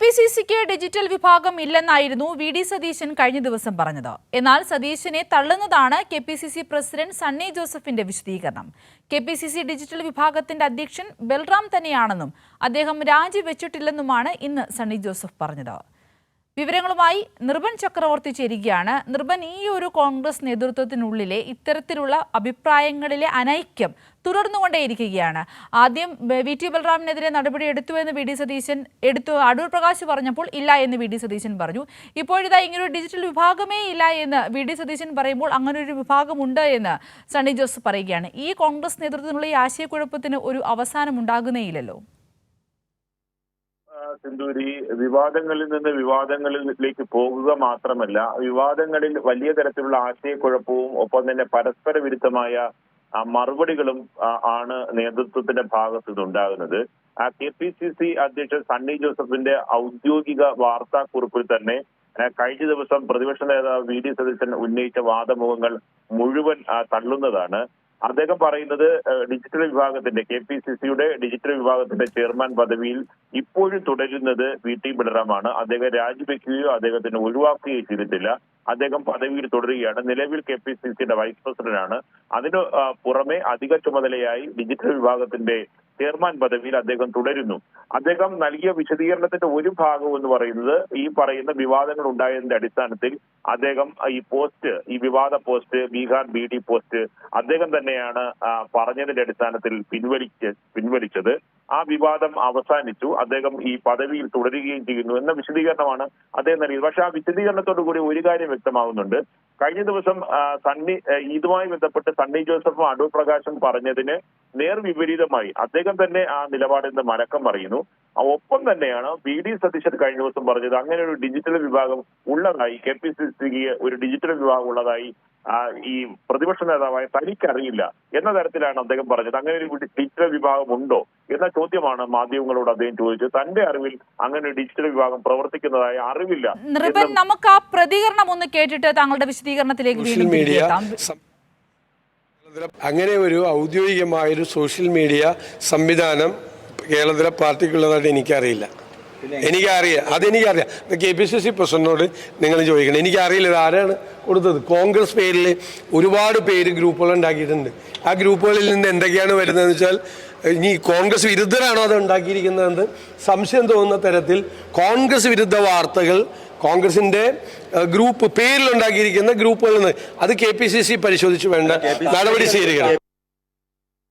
P C സിക്ക് digital വിഭാഗം ഇല്ലെന്നായിരുന്നു V D Satheesan കഴിഞ്ഞ ദിവസം പറഞ്ഞത്. എന്നാൽ സതീശനെ തള്ളുന്നതാണ് K P C C president Sunny ജോസഫിന്റെ വിശദീകരണം. K P C C digital വിഭാഗത്തിന്റെ അധ്യക്ഷൻ ബൽറാം തന്നെയാണെന്നും അദ്ദേഹം രാജിവെച്ചിട്ടില്ലെന്നുമാണ് ഇന്ന് സണ്ണി ജോസഫ് പറഞ്ഞത്. വിവരങ്ങളുമായി നിർബൻ ചക്രവർത്തി ചേരുകയാണ്. നിർബൻ ഈ ഒരു കോൺഗ്രസ് നേതൃത്വത്തിനുള്ളിലെ ഇത്തരത്തിലുള്ള അഭിപ്രായങ്ങളിലെ അനൈക്യം തുടർന്നുകൊണ്ടേയിരിക്കുകയാണ്. ആദ്യം വി ടി ബലറാമിനെതിരെ നടപടി എടുത്തു എന്ന് വി ഡി സതീശൻ എടുത്തു അടൂർ പ്രകാശ് പറഞ്ഞപ്പോൾ ഇല്ല എന്ന് വി ഡി സതീശൻ പറഞ്ഞു. ഇപ്പോഴിതാ ഇങ്ങനൊരു ഡിജിറ്റൽ വിഭാഗമേ ഇല്ല എന്ന് വി ഡി സതീശൻ പറയുമ്പോൾ അങ്ങനൊരു വിഭാഗമുണ്ട് എന്ന് സണ്ണി ജോസ് പറയുകയാണ്. ഈ കോൺഗ്രസ് നേതൃത്വത്തിനുള്ള ഈ ആശയക്കുഴപ്പത്തിന് ഒരു അവസാനം ഉണ്ടാകുന്നേയില്ലല്ലോ. സിന്ധൂരി വിവാദങ്ങളിൽ നിന്ന് വിവാദങ്ങളിലേക്ക് പോകുക മാത്രമല്ല വിവാദങ്ങളിൽ വലിയ തരത്തിലുള്ള ആശയക്കുഴപ്പവും ഒപ്പം തന്നെ പരസ്പര വിരുദ്ധമായ മറുപടികളും ആണ് നേതൃത്വത്തിന്റെ ഭാഗത്ത് നിന്നുണ്ടാകുന്നത് കെ പി സി സി അധ്യക്ഷൻ സണ്ണി ജോസഫിന്റെ ഔദ്യോഗിക വാർത്താക്കുറിപ്പിൽ തന്നെ കഴിഞ്ഞ ദിവസം പ്രതിപക്ഷ നേതാവ് വി ഡി സതീശൻ ഉന്നയിച്ച വാദമുഖങ്ങൾ മുഴുവൻ തള്ളുന്നതാണ്. അദ്ദേഹം പറയുന്നത് ഡിജിറ്റൽ വിഭാഗത്തിന്റെ കെ പി സി സിയുടെ ഡിജിറ്റൽ വിഭാഗത്തിന്റെ ചെയർമാൻ പദവിയിൽ ഇപ്പോഴും തുടരുന്നത് വി ടി ബലറാമാണ് അദ്ദേഹം രാജിവെക്കുകയോ അദ്ദേഹത്തിന് ഒഴിവാക്കുകയോ ചെയ്തിട്ടില്ല. അദ്ദേഹം പദവിയിൽ തുടരുകയാണ്. നിലവിൽ കെ പി സി സിയുടെ വൈസ് പ്രസിഡന്റാണ്. അതിനു പുറമെ അധിക ചുമതലയായി ഡിജിറ്റൽ വിഭാഗത്തിന്റെ ചെയർമാൻ പദവിയിൽ അദ്ദേഹം തുടരുന്നു. അദ്ദേഹം നൽകിയ വിശദീകരണത്തിന്റെ ഒരു ഭാഗം എന്ന് പറയുന്നത് ഈ പറയുന്ന വിവാദങ്ങൾ ഉണ്ടായതിന്റെ അടിസ്ഥാനത്തിൽ അദ്ദേഹം ഈ പോസ്റ്റ് ഈ വിവാദ post Bihar bidi post അദ്ദേഹം തന്നെയാണ് പറഞ്ഞതിന്റെ അടിസ്ഥാനത്തിൽ പിൻവലിച്ച് പിൻവലിച്ചത്. ആ വിവാദം അവസാനിച്ചു. അദ്ദേഹം ഈ പദവിയിൽ തുടരുകയും ചെയ്യുന്നു എന്ന വിശദീകരണമാണ് അദ്ദേഹം നൽകിയത്. പക്ഷെ ആ വിശദീകരണത്തോടു കൂടി ഒരു കാര്യം വ്യക്തമാകുന്നുണ്ട്. കഴിഞ്ഞ ദിവസം സണ്ണി ഇതുമായി ബന്ധപ്പെട്ട് സണ്ണി ജോസഫും അടൂർ പ്രകാശും പറഞ്ഞതിന് നേർ വിപരീതമായി അദ്ദേഹം തന്നെ ആ നിലപാടിൽ നിന്ന് മലക്കം പറയുന്നു. ഒപ്പം തന്നെയാണ് വി ഡി സതീശൻ കഴിഞ്ഞ ദിവസം പറഞ്ഞത് അങ്ങനെ ഒരു ഡിജിറ്റൽ വിഭാഗം ഉള്ളതായി കെ പി സി സിക്ക് ഒരു ഡിജിറ്റൽ വിഭാഗം ഉള്ളതായി ഈ പ്രതിപക്ഷ നേതാവായ തനിക്കറിയില്ല എന്ന തരത്തിലാണ് അദ്ദേഹം പറഞ്ഞത്. അങ്ങനെ ഒരു ഡിജിറ്റൽ വിഭാഗം ഉണ്ടോ എന്ന ചോദ്യമാണ് മാധ്യമങ്ങളോട് അദ്ദേഹം ചോദിച്ചത്. തന്റെ അറിവിൽ അങ്ങനെ ഒരു ഡിജിറ്റൽ വിഭാഗം പ്രവർത്തിക്കുന്നതായി അറിവില്ല നൃപൻ നമുക്ക് ആ പ്രതികരണം ഒന്ന് കേട്ടിട്ട് താങ്കളുടെ വിശദീകരണത്തിലേക്ക് മീഡിയ അങ്ങനെ ഒരു ഔദ്യോഗികമായൊരു സോഷ്യൽ മീഡിയ സംവിധാനം കേരളത്തിലെ പാർട്ടിക്കുള്ളതായിട്ട് എനിക്കറിയില്ല. എനിക്കറിയാം. അതെനിക്കറിയാം. കെ പി സി സി പ്രസിഡന്റിനോട് നിങ്ങൾ ചോദിക്കണം. എനിക്കറിയില്ല ഇത് ആരാണ് കൊടുത്തത്. കോൺഗ്രസ് പേരിൽ ഒരുപാട് പേര് ഗ്രൂപ്പുകൾ ഉണ്ടാക്കിയിട്ടുണ്ട്. ആ ഗ്രൂപ്പുകളിൽ നിന്ന് എന്തൊക്കെയാണ് വരുന്നതെന്ന് വെച്ചാൽ ഇനി കോൺഗ്രസ് വിരുദ്ധരാണോ അത് ഉണ്ടാക്കിയിരിക്കുന്നതെന്ന് സംശയം തോന്നുന്ന തരത്തിൽ കോൺഗ്രസ് വിരുദ്ധ വാർത്തകൾ കോൺഗ്രസിന്റെ ഗ്രൂപ്പ് പേരിൽ പേരിലുണ്ടാക്കിയിരിക്കുന്ന ഗ്രൂപ്പുകളിൽ നിന്ന് അത് കെ പി സി സി പരിശോധിച്ച് വേണ്ട നടപടി സ്വീകരിക്കണം.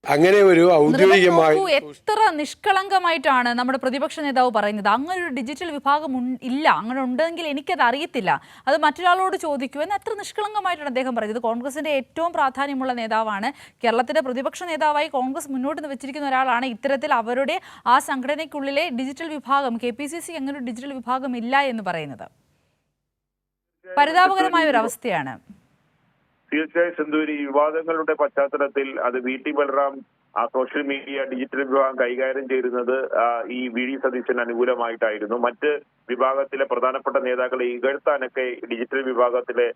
അങ്ങനെ ഒരു ഔദ്യോഗികമായി എത്ര നിഷ്കളങ്കമായിട്ടാണ് നമ്മുടെ പ്രതിപക്ഷ നേതാവ് പറയുന്നത്. അങ്ങനെ ഒരു ഡിജിറ്റൽ വിഭാഗം ഇല്ല. അങ്ങനെ ഉണ്ടെങ്കിൽ എനിക്കത് അറിയത്തില്ല. അത് മറ്റൊരാളോട് ചോദിക്കൂ എന്ന് എത്ര നിഷ്കളങ്കമായിട്ടാണ് അദ്ദേഹം പറയുന്നത്. കോൺഗ്രസിന്റെ ഏറ്റവും പ്രാധാന്യമുള്ള നേതാവാണ്. കേരളത്തിന്റെ പ്രതിപക്ഷ നേതാവായി കോൺഗ്രസ് മുന്നോട്ട് വെച്ചിരിക്കുന്ന ഒരാളാണ്. ഇത്തരത്തിൽ അവരുടെ ആ സംഘടനയ്ക്കുള്ളിലെ ഡിജിറ്റൽ വിഭാഗം കെ പി സി സി അങ്ങനെ ഒരു ഡിജിറ്റൽ വിഭാഗം ഇല്ല എന്ന് പറയുന്നത്. പരിതാപകരമായ ഒരു അവസ്ഥയാണ്. തീർച്ചയായും ഈ വിവാദങ്ങളുടെ പശ്ചാത്തലത്തിൽ അത് വി ടി ബൽറാം ആ സോഷ്യൽ മീഡിയ ഡിജിറ്റൽ വിഭാഗം കൈകാര്യം ചെയ്തിരുന്നത് ഈ വി ഡി സതീശന് അനുകൂലമായിട്ടായിരുന്നു. മറ്റ് വിഭാഗത്തിലെ പ്രധാനപ്പെട്ട നേതാക്കളെ ഇകഴ്ത്താനൊക്കെ ഡിജിറ്റൽ വിഭാഗത്തിലെ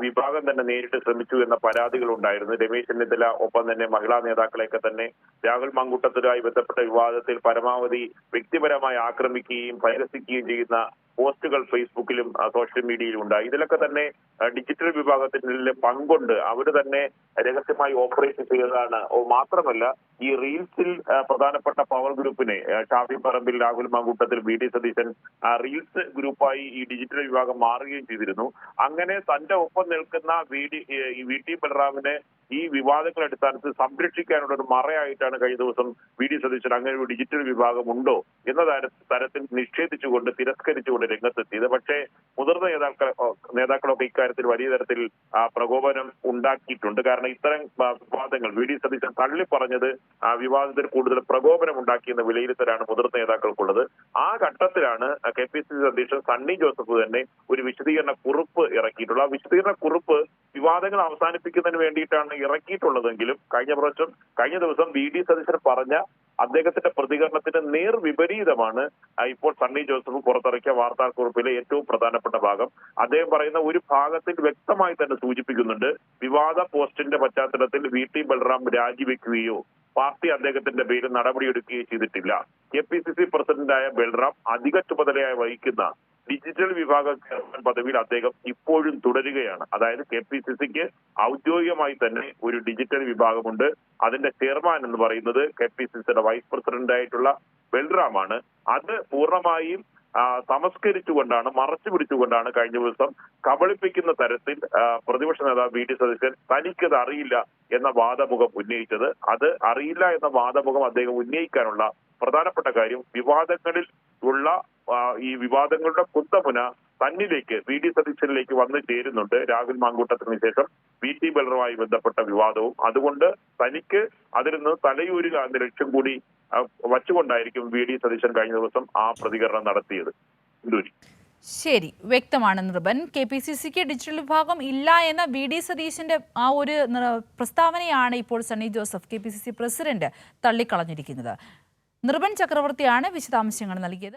വിഭാഗം തന്നെ നേരിട്ട് ശ്രമിച്ചു എന്ന പരാതികൾ ഉണ്ടായിരുന്നു രമേശ് ചെന്നിത്തല ഒപ്പം തന്നെ മഹിളാ നേതാക്കളെയൊക്കെ തന്നെ രാഹുൽ മങ്കുട്ടത്തിലുമായി ബന്ധപ്പെട്ട വിവാദത്തിൽ പരമാവധി വ്യക്തിപരമായി ആക്രമിക്കുകയും പരിഹസിക്കുകയും ചെയ്യുന്ന പോസ്റ്റുകൾ ഫേസ്ബുക്കിലും സോഷ്യൽ മീഡിയയിലും ഉണ്ടായി. ഇതിലൊക്കെ തന്നെ ഡിജിറ്റൽ വിഭാഗത്തിന്റെ പങ്കുണ്ട്. അവർ തന്നെ രഹസ്യമായി ഓപ്പറേഷൻ ചെയ്തതാണ്. മാത്രമല്ല ഈ റീൽസിൽ പ്രധാനപ്പെട്ട പവർ ഗ്രൂപ്പിനെ Shafi Parambil Rahul Mamkootathil V. D. Satheesan reels ഗ്രൂപ്പായി ഈ ഡിജിറ്റൽ വിഭാഗം മാറുകയും ചെയ്തിരുന്നു. അങ്ങനെ തന്റെ ഒപ്പം നിൽക്കുന്ന വി. D V. ടി. ബലറാമിനെ ഈ വിവാദങ്ങളെ അടിസ്ഥാനത്തിൽ സംരക്ഷിക്കാനുള്ള ഒരു മറയായിട്ടാണ് കഴിഞ്ഞ ദിവസം വി. ഡി. സതീശൻ അങ്ങനെ ഒരു ഡിജിറ്റൽ വിഭാഗം ഉണ്ടോ എന്ന തര- തരത്തിൽ നിഷേധിച്ചുകൊണ്ട് തിരസ്കരിച്ചുകൊണ്ട് രംഗത്തെത്തിയത്. പക്ഷേ മുതിർന്ന നേതാക്കൾ നേതാക്കളൊക്കെ ഇക്കാര്യത്തിൽ വലിയ തരത്തിൽ പ്രകോപനം ഉണ്ടാക്കിയിട്ടുണ്ട്. കാരണം ഇത്തരം വിവാദങ്ങൾ വി. ഡി. സതീശൻ തള്ളി പറഞ്ഞത് ആ വിവാദത്തിൽ കൂടുതൽ പ്രകോപനം ഉണ്ടാക്കിയെന്ന വിലയിരുത്തലാണ് മുതിർന്ന നേതാക്കൾക്കുള്ളത്. ആ ഘട്ടത്തിലാണ് കെ. പി. സി. സി അധ്യക്ഷൻ സണ്ണി ജോസഫ് തന്നെ ഒരു വിശദീകരണ കുറിപ്പ് ഇറക്കിയിട്ടുള്ളത്. ആ വിശദീകരണ കുറിപ്പ് വിവാദങ്ങൾ അവസാനിപ്പിക്കുന്നതിന് വേണ്ടിയിട്ടാണ് ഇറക്കിയിട്ടുള്ളതെങ്കിലും കഴിഞ്ഞ പ്രാവശ്യം കഴിഞ്ഞ ദിവസം വി. ഡി. സതീശൻ പറഞ്ഞ അദ്ദേഹത്തിന്റെ പ്രതികരണത്തിന് നേർ വിപരീതമാണ് ഇപ്പോൾ സണ്ണി ജോസഫ് പുറത്തിറക്കിയ വാർത്താക്കുറിപ്പിലെ ഏറ്റവും പ്രധാനപ്പെട്ട ഭാഗം. അദ്ദേഹം പറയുന്ന ഒരു ഭാഗത്തിൽ വ്യക്തമായി തന്നെ സൂചിപ്പിക്കുന്നുണ്ട് വിവാദ പോസ്റ്റിന്റെ പശ്ചാത്തലത്തിൽ വി ടി ബലറാം രാജിവെക്കുകയോ പാർട്ടി അദ്ദേഹത്തിന്റെ പേരിൽ നടപടിയെടുക്കുകയും ചെയ്തിട്ടില്ല. കെ പി സി സി പ്രസിഡന്റായ ബൽറാം അധിക ചുമതലയായി വഹിക്കുന്ന ഡിജിറ്റൽ വിഭാഗ ചെയർമാൻ പദവിയിൽ അദ്ദേഹം ഇപ്പോഴും തുടരുകയാണ്. അതായത് കെ പി സി സിക്ക് ഔദ്യോഗികമായി തന്നെ ഒരു ഡിജിറ്റൽ വിഭാഗമുണ്ട്. അതിന്റെ ചെയർമാൻ എന്ന് പറയുന്നത് കെ പി സി സിയുടെ വൈസ് പ്രസിഡന്റായിട്ടുള്ള ബൽറാമാണ്. അത് പൂർണമായും തമസ്കരിച്ചുകൊണ്ടാണ് മറച്ചു പിടിച്ചുകൊണ്ടാണ് കഴിഞ്ഞ ദിവസം കബളിപ്പിക്കുന്ന തരത്തിൽ പ്രതിപക്ഷ നേതാവ് വി ഡി സതീശൻ തനിക്കത് അറിയില്ല എന്ന വാദമുഖം ഉന്നയിച്ചത്. അത് അറിയില്ല എന്ന വാദമുഖം അദ്ദേഹം ഉന്നയിക്കാനുള്ള പ്രധാനപ്പെട്ട കാര്യം വിവാദങ്ങളിൽ ഉള്ള ഈ വിവാദങ്ങളുടെ കുത്തമുന തന്നിലേക്ക് വി ഡി സതീശനിലേക്ക് വന്നു ചേരുന്നുണ്ട്. രാഹുൽ മാങ്കൂട്ടത്തിന് ശേഷം വി ടി ബലറുമായി ബന്ധപ്പെട്ട വിവാദവും. അതുകൊണ്ട് തനിക്ക് അതിൽ നിന്ന് തലയൂരുക എന്ന ലക്ഷ്യം കൂടി വച്ചുകൊണ്ടായിരിക്കും വി ഡി സതീശൻ കഴിഞ്ഞ ദിവസം ആ പ്രതികരണം നടത്തിയത്. ശരി വ്യക്തമാണ് നൃപൻ. കെ പി സി സിക്ക് ഡിജിറ്റൽ വിഭാഗം ഇല്ല എന്ന വി ഡി സതീശന്റെ ആ ഒരു പ്രസ്താവനയാണ് ഇപ്പോൾ Sunny Joseph K P C C president തള്ളിക്കളഞ്ഞിരിക്കുന്നത്. Nripan ചക്രവർത്തിയാണ് വിശദാംശങ്ങൾ നൽകിയത്.